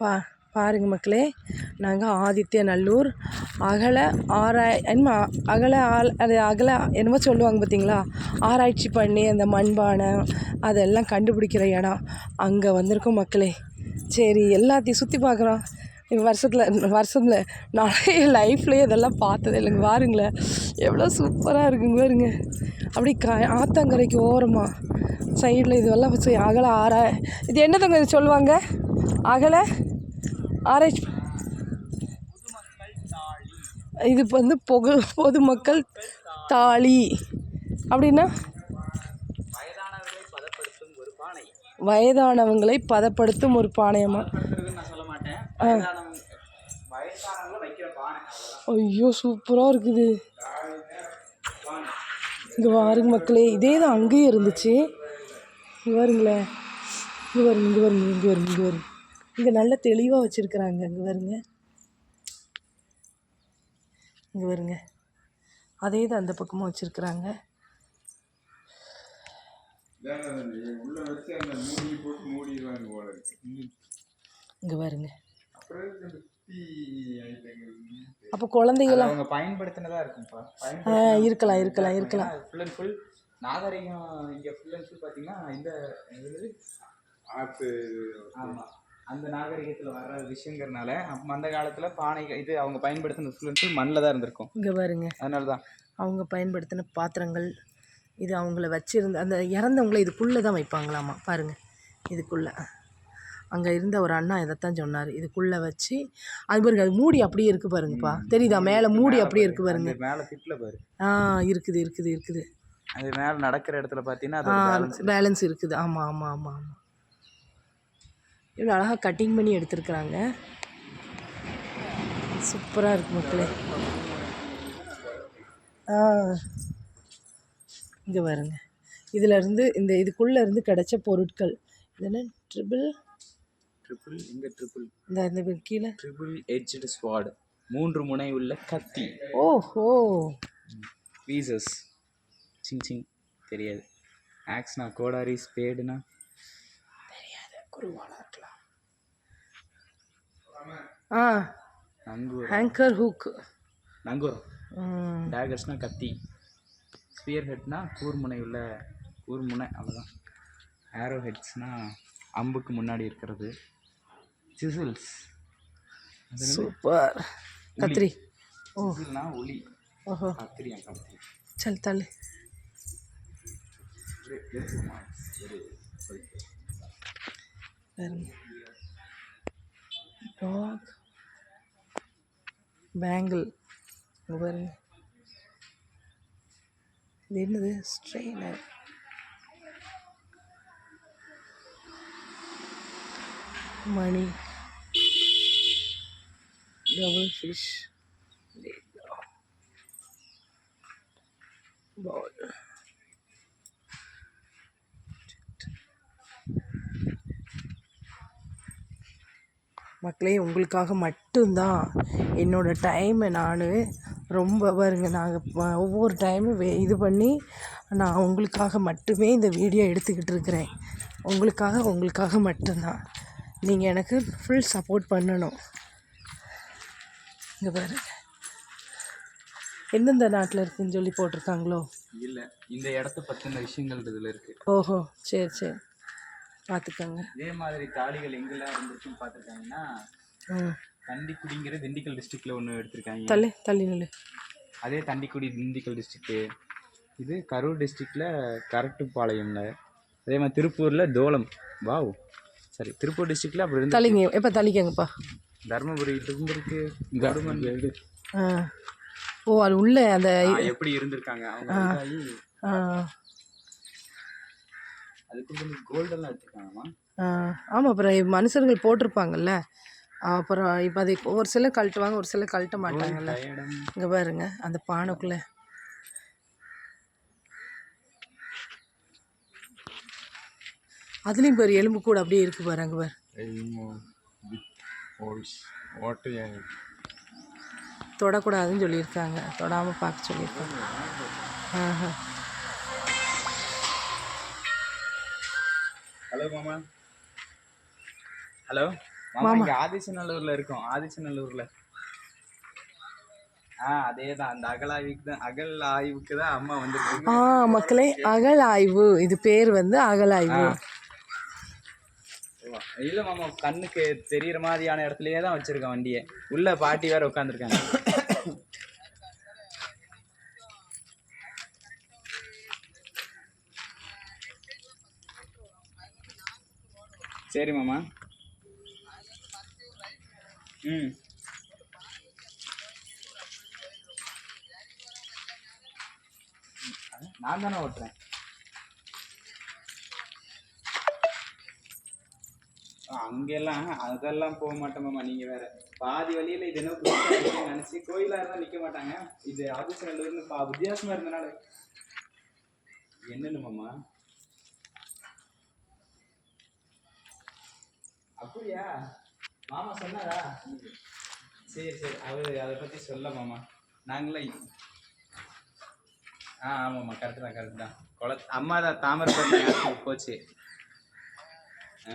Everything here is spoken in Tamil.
பா பாருங்க மக்களே. நாங்கள் ஆதித்ய நல்லூர் அகல ஆராய் என்னமா அகல ஆல் அது அகல என்னமோ சொல்லுவாங்க பார்த்தீங்களா ஆராய்ச்சி பண்ணி அந்த மண்பானை அதெல்லாம் கண்டுபிடிக்கிற இடம் அங்கே வந்திருக்கோம் மக்களே. சரி எல்லாத்தையும் சுற்றி பார்க்குறோம் வருஷத்தில் வருஷத்தில் நானே லைஃப்லேயே இதெல்லாம் பார்த்தது இல்லைங்க. பாருங்களேன் எவ்வளோ சூப்பராக இருக்குங்க பாருங்க. அப்படி க ஆத்தங்கரைக்கு ஓரமாக சைடில் இதுவெல்லாம் வச்சு அகல ஆரா இது என்னதுங்க இது சொல்லுவாங்க? அகலை? ஆராய்ச்சி இது இப்போ வந்து பொது பொதுமக்கள் தாளி அப்படின்னா? வயதானவங்களை பதப்படுத்தும் ஒரு பானையமா ஐயோ சூப்பராக இருக்குது. இங்கே பாருங்க மக்களே இதே தான் அங்கேயும் இருந்துச்சு. இங்கே வருங்களேன். இங்கே வருங்க இங்கே வருங்க இங்கே வருங்க இங்கே வருங்க. இங்கே நல்ல தெளிவாக வச்சுருக்குறாங்க இங்கே வருங்க இங்கே வருங்க அதே தான் அந்த பக்கமும் வச்சுருக்குறாங்க. உள்ள வச்சு அந்த மூடி போட்டு மூடிடுவாங்க போல இருக்கு இங்கே பாருங்க. அப்போ குழந்தைகளா அவங்க பயன்படுத்தினதா இருக்கும்ப்பா. இருக்கலாம் இருக்கலாம் இருக்கலாம். ஃபுல் அண்ட் ஃபுல் நாகரிகம் இங்க ஃபுல் அண்ட் ஃபுல் பாத்தீங்கன்னா இந்த என்னது? ஆத்து ஆமா. அந்த நாகரிகத்துல வர்ற விஷயங்கிறனால அப்ப அந்த காலத்துல பானை இது அவங்க பயன்படுத்தின ஃபுல் மண்ணில் தான் இருந்திருக்கும். இங்கே பாருங்க. அதனால தான் அவங்க பயன்படுத்தின பாத்திரங்கள் இது அவங்கள வச்சிருந்த அந்த இறந்தவங்கள இதுக்குள்ளே தான் வைப்பாங்களாமா? பாருங்கள் இதுக்குள்ளே. அங்கே இருந்த ஒரு அண்ணா இதைத்தான் சொன்னார். இதுக்குள்ளே வச்சு அது பாருங்க அது மூடி அப்படியே இருக்குது பாருங்கப்பா. தெரியுதா? மேலே மூடி அப்படியே இருக்குது பாருங்க. மேல திட்டுல பாரு. ஆ இருக்குது இருக்குது இருக்குது. அது மேல நடக்கிற இடத்துல பேலன்ஸ் பேலன்ஸ் இருக்குது. ஆமாம் ஆமாம் ஆமாம் ஆமாம் இவ்வளோ அழகாக கட்டிங் பண்ணி எடுத்துருக்குறாங்க. சூப்பராக இருக்கு மக்களே. ஆ. இங்கே பாருங்க. இதுல இருந்து இந்த இதுக்குள்ளே இருந்து கிடைச்ச பொருட்கள். இது என்ன? ட்ரிபிள் ட்ரிபிள் எங்க ட்ரிபிள் இந்த இந்த கீழே. ட்ரிபிள் எட்ஜ்டு ஸ்வாட் மூன்று முனை உள்ள கத்தி. ஓஹோ. பீசஸ் சிங் சிங் தெரியாது. ஆக்ஸ்னா கோடாரி ஸ்பேடுனா குருவானா இருக்கலாம். ஆ நங்கூர். ஹேங்கர் ஹூக் நங்கூரம் ம். டேகர்ஸ்னா கத்தி. ஸ்பியர் ஹெட்னா கூர்முனை உள்ள கூர்முனை அவ்வளோதான் ஆரோ ஹெட்ஸ்னா அம்புக்கு முன்னாடி இருக்கிறது. Scissors super. கத்திரி. சிசில்னா ஒளி ஓஹோ. கத்திரியா கத்திரி. சல் தள்ளு. பாருங்க டாக் பேங்கிள் இங்கே பாருங்க இது என்னது ஸ்ட்ரெயினர் மணி டபுள் ஃபிஷ் மக்களே உங்களுக்காக மட்டும்தான் என்னோடய டைமை நான் ரொம்ப பாருங்க நாங்கள் ஒவ்வொரு டைமும் இது பண்ணி நான் உங்களுக்காக மட்டுமே இந்த வீடியோ எடுத்துக்கிட்டு இருக்கிறேன். உங்களுக்காக உங்களுக்காக மட்டும்தான். நீங்கள் எனக்கு ஃபுல் சப்போர்ட் பண்ணணும். இங்கே பாருங்க எந்தெந்த நாட்டில் இருக்குன்னு சொல்லி போட்டிருக்காங்களோ? இல்லை இந்த இடத்த பற்றின விஷயங்கள் இதில் இருக்குது ஓஹோ சரி சரி. பார்த்துக்கோங்க இதே மாதிரி தாலிகள் எங்கெல்லாம் இருந்துச்சுன்னு பார்த்துருக்காங்கன்னா தண்டிக்குடிங்கிற திண்டுக்கல் டிஸ்ட்ரிக்ட்ல ஒன்று எடுத்திருக்காங்க. தள்ளி தள்ளி நில்லு. அதே தண்டிக்குடி திண்டுக்கல் டிஸ்ட்ரிக்ட்டு இது கரூர் டிஸ்ட்ரிக்டில் கரட்டுப்பாளையம்ல. அதே மாதிரி திருப்பூரில் தோலம். வாவ். சரி திருப்பூர் டிஸ்ட்ரிக்டில் அப்படி இருந்து தள்ளிங்க எப்போ தள்ளிக்கங்கப்பா. தருமபுரி இருந்திருக்கு கவர்மெண்ட் ஆ. ஓ அது உள்ள அந்த எப்படி இருந்திருக்காங்க? அவங்க அதுக்கு வந்து கோல்டெல்லாம் எடுத்திருக்காங்கம்மா. ஆ, ஆமாம் அப்புறம் மனுஷர்கள் போட்டிருப்பாங்கல்ல. அப்புறம் இப்போ அதை ஒரு சிலர் கழட்டுவாங்க ஒரு சிலர் கழட்ட மாட்டாங்கல்ல. இங்கே பாருங்க அந்த பானைக்குள்ளே. அதுலேயும் பாரு எலும்பு கூட அப்படியே இருக்கு பாரு அங்கே பாரு. தொடக்கூடாதுன்னு சொல்லியிருக்காங்க. தொடாமல் பார்க்க சொல்லியிருக்காங்க. ஆஹா. ஹலோ மாமா. ஹலோ மாமா இங்க ஆதிச்சநல்லூர்ல இருக்கோம். ஆதிச்சநல்லூர்ல. அந்த அகல் ஆய்வுக்கு தான் அகல் ஆய்வுக்கு தான் அம்மா வந்திருக்காங்க. ஆ மக்களே அகழாய்வு இது பேர் வந்து அகழாய்வு இல்ல மாமா கண்ணுக்கு தெரியற மாதிரியான இடத்துலயே தான் வச்சிருக்கேன் வண்டியை. உள்ள பாட்டி வேற உட்காந்துருக்காங்க சரி மாமா. ம். நான் தானே ஓட்டுறேன். அங்கெல்லாம் அதெல்லாம் போக மாட்டோம் மாமா. நீங்க வேற பாதி வழியில் இது என்ன புதுசா இருக்குன்னு நினைச்சு கோயிலா மாட்டாங்க. இது ஆதிசநல்லூர்னு பா வித்தியாசமாக இருந்தனால. என்னென்னமாம்மா அப்படியா? மாமா சொன்னாரா? சரி சரி. அவர் அதை பத்தி சொல்ல மாமா. நாங்களே ஆ ஆமாம்மா. கரெக்டு தான் கரெக்டு தான். குள அம்மா தான் தாமரை போச்சு? ஆ.